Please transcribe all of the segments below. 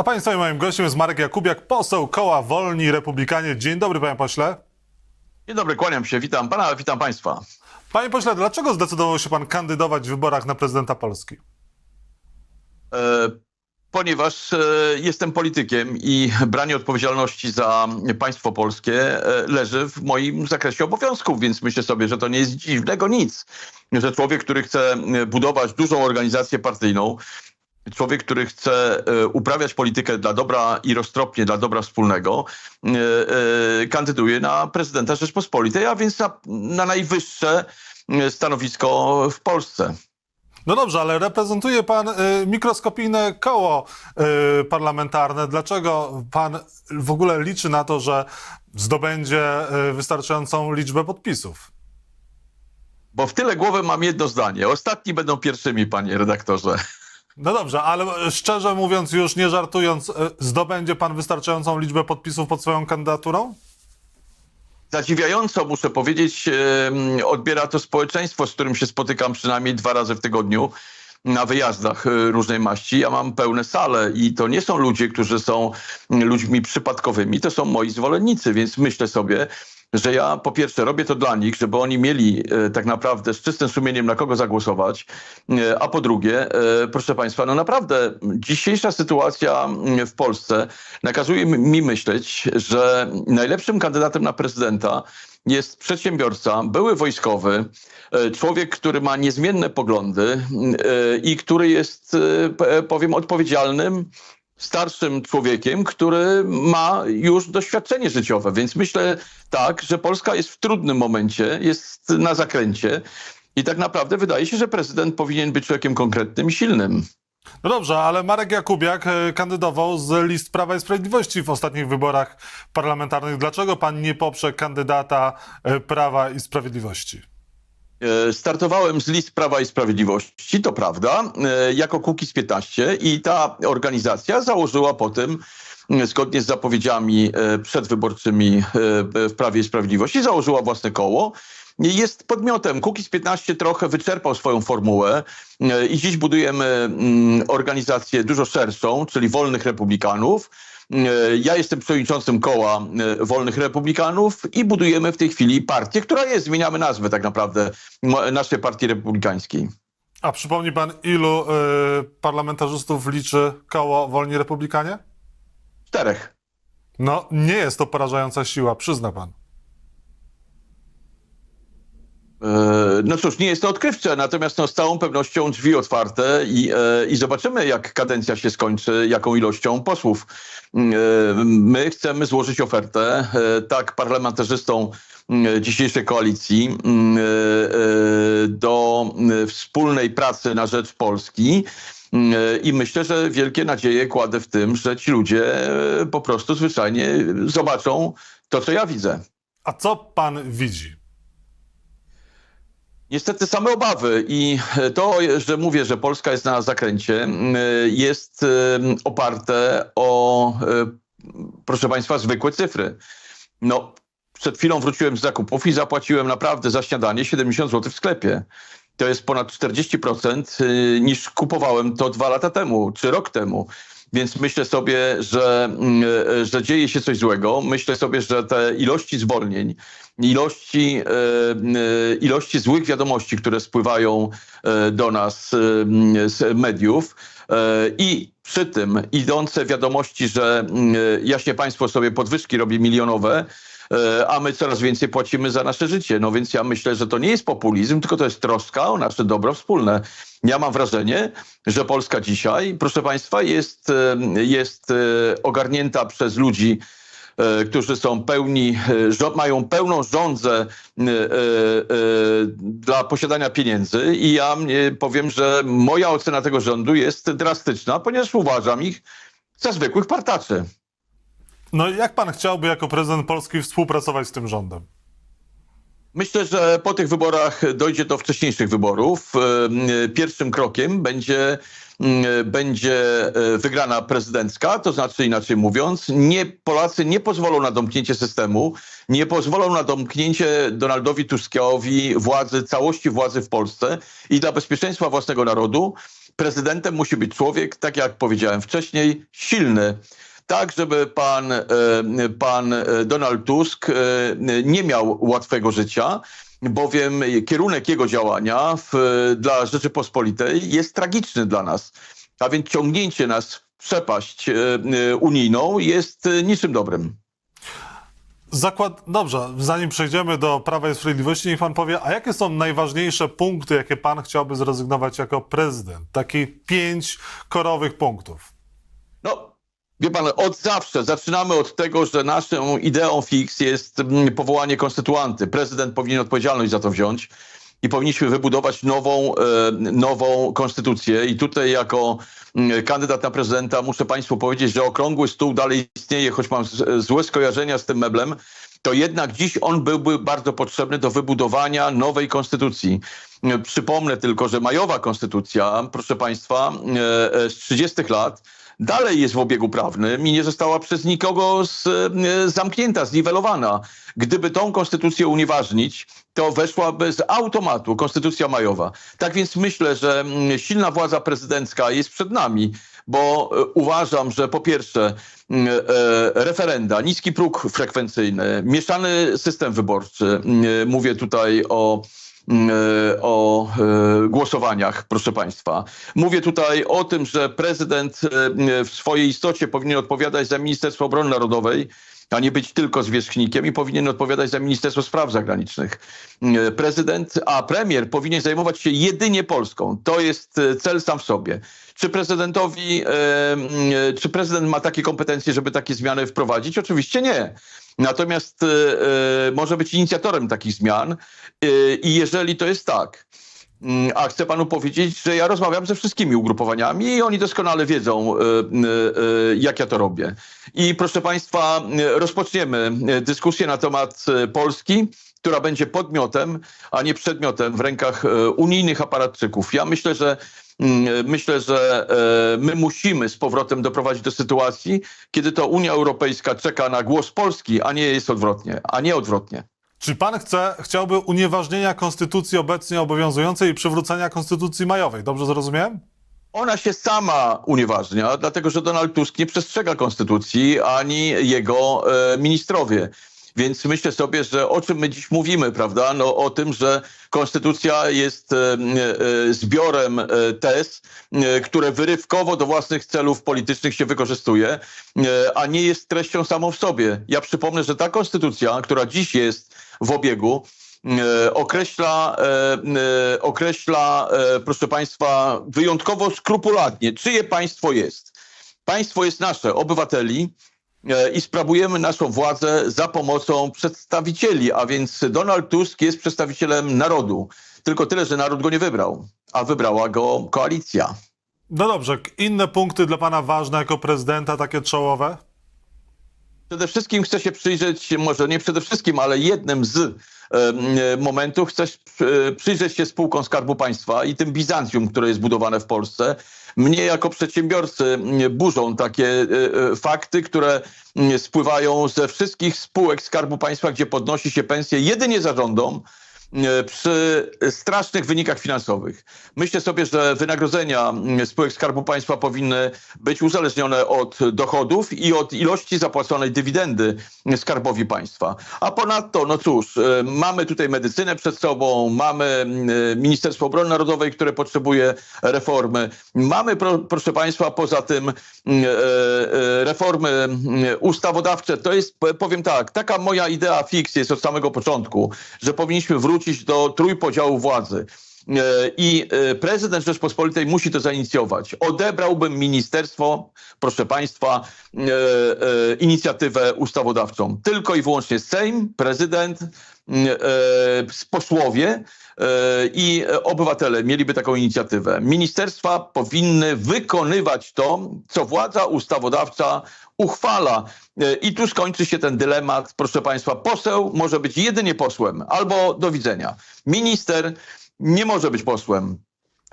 A Państwa i moim gościem jest Marek Jakubiak, poseł koła Wolni Republikanie. Dzień dobry, panie pośle. Dzień dobry, kłaniam się, witam pana, witam państwa. Panie pośle, dlaczego zdecydował się pan kandydować w wyborach na prezydenta Polski? E, ponieważ e, jestem politykiem i branie odpowiedzialności za państwo polskie e, leży w moim zakresie obowiązków, więc myślę sobie, że to nie jest dziwnego nic, że człowiek, który chce budować dużą organizację partyjną, człowiek, który chce e, uprawiać politykę dla dobra i roztropnie dla dobra wspólnego, e, e, kandyduje na prezydenta Rzeczpospolitej, a więc na, na najwyższe stanowisko w Polsce. No dobrze, ale reprezentuje pan y, mikroskopijne koło y, parlamentarne. Dlaczego pan w ogóle liczy na to, że zdobędzie y, wystarczającą liczbę podpisów? Bo w tyle głowy mam jedno zdanie. Ostatni będą pierwszymi, panie redaktorze. No dobrze, ale szczerze mówiąc, już nie żartując, y, zdobędzie pan wystarczającą liczbę podpisów pod swoją kandydaturą? Zadziwiająco, muszę powiedzieć, odbiera to społeczeństwo, z którym się spotykam przynajmniej dwa razy w tygodniu na wyjazdach e, różnej maści. Ja mam pełne sale i to nie są ludzie, którzy są ludźmi przypadkowymi, to są moi zwolennicy, więc myślę sobie, że ja po pierwsze robię to dla nich, żeby oni mieli e, tak naprawdę z czystym sumieniem na kogo zagłosować, e, a po drugie, e, proszę Państwa, no naprawdę dzisiejsza sytuacja mm, w Polsce nakazuje mi- myśleć, że najlepszym kandydatem na prezydenta jest przedsiębiorca, były wojskowy, człowiek, który ma niezmienne poglądy mm, i który jest, powiem, odpowiedzialnym starszym człowiekiem, który ma już doświadczenie życiowe. Więc myślę tak, że Polska jest w trudnym momencie, jest na zakręcie i tak naprawdę wydaje się, że prezydent powinien być człowiekiem konkretnym i silnym. No dobrze, ale Marek Jakubiak y, kandydował z list Prawa i Sprawiedliwości w ostatnich wyborach parlamentarnych. Dlaczego pan nie poprze kandydata y, Prawa i Sprawiedliwości? E, Startowałem z list Prawa i Sprawiedliwości, to prawda, e, jako Kukiz 15 i ta organizacja założyła potem, zgodnie z zapowiedziami e, przedwyborczymi w Prawie i Sprawiedliwości, założyła własne koło. Jest podmiotem. Kukiz 15 trochę wyczerpał swoją formułę i dziś budujemy organizację dużo szerszą, czyli Wolnych Republikanów. E, Ja jestem przewodniczącym koła e, Wolnych Republikanów i budujemy w tej chwili partię, która jest, zmieniamy nazwę tak naprawdę naszej partii republikańskiej. A przypomni pan, ilu y, parlamentarzystów liczy koło Wolni Republikanie? Czterech. No, nie jest to porażająca siła, przyzna pan. E, No cóż, nie jest to odkrywcze, natomiast no, z całą pewnością drzwi otwarte i, e, i zobaczymy, jak kadencja się skończy, jaką ilością posłów. E, My chcemy złożyć ofertę e, tak parlamentarzystom m, dzisiejszej koalicji m, e, do wspólnej pracy na rzecz Polski. I myślę, że wielkie nadzieje kładę w tym, że ci ludzie po prostu zwyczajnie zobaczą to, co ja widzę. A co pan widzi? Niestety same obawy i to, że mówię, że Polska jest na zakręcie, mm, jest em, oparte o, e, proszę Państwa, zwykłe cyfry. No, przed chwilą wróciłem z zakupów i zapłaciłem naprawdę za śniadanie 70 zł w sklepie. To jest ponad 40% y, niż kupowałem to dwa lata temu czy rok temu. Więc myślę sobie, że, mm, e, że dzieje się coś złego. Myślę sobie, że te ilości zwolnień, ilości, e, e, ilości złych wiadomości, które spływają do nas z mediów i przy tym idące wiadomości, że jaśnie państwo sobie podwyżki robi milionowe, a my coraz więcej płacimy za nasze życie. No więc ja myślę, że to nie jest populizm, tylko to jest troska o nasze dobro wspólne. Ja mam wrażenie, że Polska dzisiaj, proszę Państwa, jest, e, jest e, ogarnięta przez ludzi, e, którzy są pełni, e, mają pełną e, e, e, dla posiadania pieniędzy i ja e, powiem, że moja ocena tego rządu jest drastyczna, ponieważ uważam ich za zwykłych partaczy. No jak pan chciałby jako prezydent Polski współpracować z tym rządem? Myślę, że po tych wyborach dojdzie do wcześniejszych wyborów. E, Pierwszym krokiem będzie, będzie e, wygrana prezydencka, to znaczy inaczej mówiąc, nie, Polacy nie pozwolą na domknięcie systemu, nie pozwolą na domknięcie Donaldowi Tuskowi władzy, całości władzy w Polsce i dla bezpieczeństwa własnego narodu prezydentem musi być człowiek, tak jak powiedziałem wcześniej, silny tak, żeby pan, e, pan e, Donald Tusk e, nie miał łatwego życia, bowiem kierunek jego działania w, dla Rzeczypospolitej jest tragiczny dla nas. A więc ciągnięcie nas w przepaść unijną jest niczym dobrym. Zakład... Dobrze, zanim przejdziemy do Prawa i Sprawiedliwości, niech pan powie, a jakie są najważniejsze punkty, jakie pan chciałby zrezygnować jako prezydent? Takie pięć korowych punktów. Wie pan, od zawsze zaczynamy od tego, że naszą ideą fix jest mm, powołanie konstytuanty. Prezydent powinien odpowiedzialność za to wziąć i powinniśmy wybudować nową, e, nową konstytucję. I tutaj jako mm, kandydat na prezydenta muszę państwu powiedzieć, że okrągły stół dalej istnieje, choć mam złe skojarzenia z tym meblem. To jednak dziś on byłby bardzo potrzebny do wybudowania nowej konstytucji. E, Przypomnę tylko, że majowa konstytucja, proszę państwa, e, z 30 lat dalej jest w obiegu prawnym i nie została przez nikogo z, e, zamknięta, zniwelowana. Gdyby tą konstytucję unieważnić, to weszłaby z automatu konstytucja majowa. Tak więc myślę, że mm, silna władza prezydencka jest przed nami, bo e, uważam, że po pierwsze mm, e, referenda, niski próg frekwencyjny, mieszany system wyborczy, mm, mówię tutaj o o e, głosowaniach, proszę Państwa. Mówię tutaj o tym, że prezydent e, w swojej istocie powinien odpowiadać za Ministerstwo Obrony Narodowej, a nie być tylko zwierzchnikiem i powinien odpowiadać za Ministerstwo Spraw Zagranicznych. E, Prezydent, a premier powinien zajmować się jedynie Polską. To jest e, cel sam w sobie. Czy prezydentowi, e, czy prezydent ma takie kompetencje, żeby takie zmiany wprowadzić? Oczywiście nie. Natomiast może być inicjatorem takich zmian i jeżeli to jest tak, A chcę panu powiedzieć, że ja rozmawiam ze wszystkimi ugrupowaniami i oni doskonale wiedzą, e, e, e, jak ja to robię. I proszę państwa, rozpoczniemy dyskusję na temat Polski, która będzie podmiotem, a nie przedmiotem w rękach unijnych aparatczyków. Ja myślę, że mm, Myślę, że my musimy z powrotem doprowadzić do sytuacji, kiedy to Unia Europejska czeka na głos Polski, a nie jest odwrotnie, a nie odwrotnie. Czy pan chce, chciałby unieważnienia konstytucji obecnie obowiązującej i przywrócenia konstytucji majowej? Dobrze zrozumiałem? Ona się sama unieważnia, dlatego że Donald Tusk nie przestrzega konstytucji ani jego e, ministrowie. Więc myślę sobie, że o czym my dziś mówimy, prawda? No, o tym, że konstytucja jest e, e, zbiorem e, tez, które wyrywkowo do własnych celów politycznych się wykorzystuje, a nie jest treścią samą w sobie. Ja przypomnę, że ta konstytucja, która dziś jest w obiegu, określa, określa proszę Państwa, wyjątkowo skrupulatnie, czyje państwo jest. Państwo jest nasze, obywateli, i sprawujemy naszą władzę za pomocą przedstawicieli, a więc Donald Tusk jest przedstawicielem narodu. Tylko tyle, że naród go nie wybrał, a wybrała go koalicja. No dobrze, inne punkty dla pana ważne jako prezydenta, takie czołowe? Przede wszystkim chcę się przyjrzeć, może nie przede wszystkim, ale jednym z e, momentów chcę e, przyjrzeć się spółkom Skarbu Państwa i tym Bizancjum, które jest budowane w Polsce. Mnie jako przedsiębiorcy burzą takie e, fakty, które spływają ze wszystkich spółek Skarbu Państwa, gdzie podnosi się pensje jedynie zarządom przy strasznych wynikach finansowych. Myślę sobie, że wynagrodzenia mm, spółek Skarbu Państwa powinny być uzależnione od dochodów i od ilości zapłaconej dywidendy Skarbowi Państwa. A ponadto, no cóż, e, mamy tutaj medycynę przed sobą, mamy mm, e, Ministerstwo Obrony Narodowej, które potrzebuje reformy. Mamy, pro, proszę Państwa, poza tym mm, e, e, reformy ustawodawcze. To jest, powiem tak, taka moja idea fix jest od samego początku, że powinniśmy wrócić do trójpodziału władzy. I e, prezydent Rzeczpospolitej musi to zainicjować. Odebrałbym ministerstwo, proszę państwa, e, e, inicjatywę ustawodawczą. Tylko i wyłącznie Sejm, prezydent, posłowie i obywatele mieliby taką inicjatywę. Ministerstwa powinny wykonywać to, co władza ustawodawcza uchwala. I tu skończy się ten dylemat, proszę państwa. Poseł może być jedynie posłem, albo do widzenia. Minister nie może być posłem.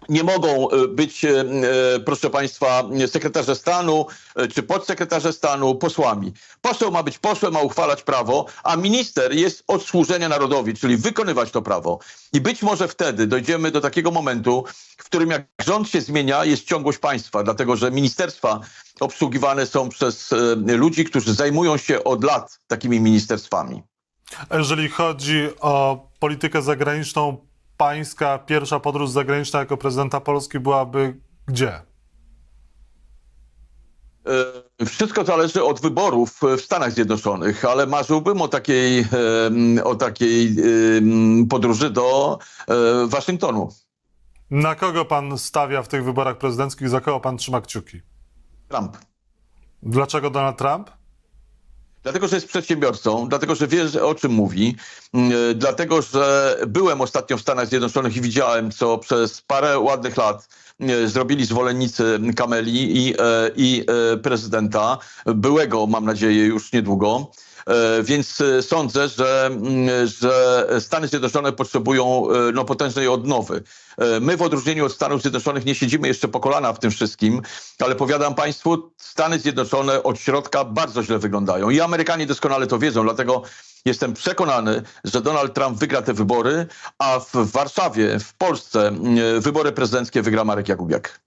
Nie mogą e, być, e, e, proszę Państwa, sekretarze stanu czy podsekretarze stanu posłami. Poseł ma być posłem, ma uchwalać prawo, a minister jest od służenia narodowi, czyli wykonywać to prawo. I być może wtedy dojdziemy do takiego momentu, w którym jak rząd się zmienia, jest ciągłość państwa, dlatego że ministerstwa obsługiwane są przez ludzi, którzy zajmują się od lat takimi ministerstwami. Jeżeli chodzi o politykę zagraniczną, pańska pierwsza podróż zagraniczna jako prezydenta Polski byłaby gdzie? E, Wszystko zależy od wyborów w Stanach Zjednoczonych, ale marzyłbym o takiej, o takiej podróży do e, Waszyngtonu. Na kogo pan stawia w tych wyborach prezydenckich, za kogo pan trzyma kciuki? Trump. Dlaczego Donald Trump? Dlatego, że jest przedsiębiorcą, dlatego, że wie, o czym mówi, mm, e, dlatego, że byłem ostatnio w Stanach Zjednoczonych i widziałem, co przez parę ładnych lat e, zrobili zwolennicy Kameli i, e, i prezydenta, byłego, mam nadzieję, już niedługo. E, Więc e, sądzę, że, mm, że Stany Zjednoczone potrzebują e, no, potężnej odnowy. My w odróżnieniu od Stanów Zjednoczonych nie siedzimy jeszcze po kolana w tym wszystkim, ale powiadam Państwu, Stany Zjednoczone od środka bardzo źle wyglądają. I Amerykanie doskonale to wiedzą, dlatego jestem przekonany, że Donald Trump wygra te wybory, a w Warszawie, w Polsce mm, wybory prezydenckie wygra Marek Jakubiak.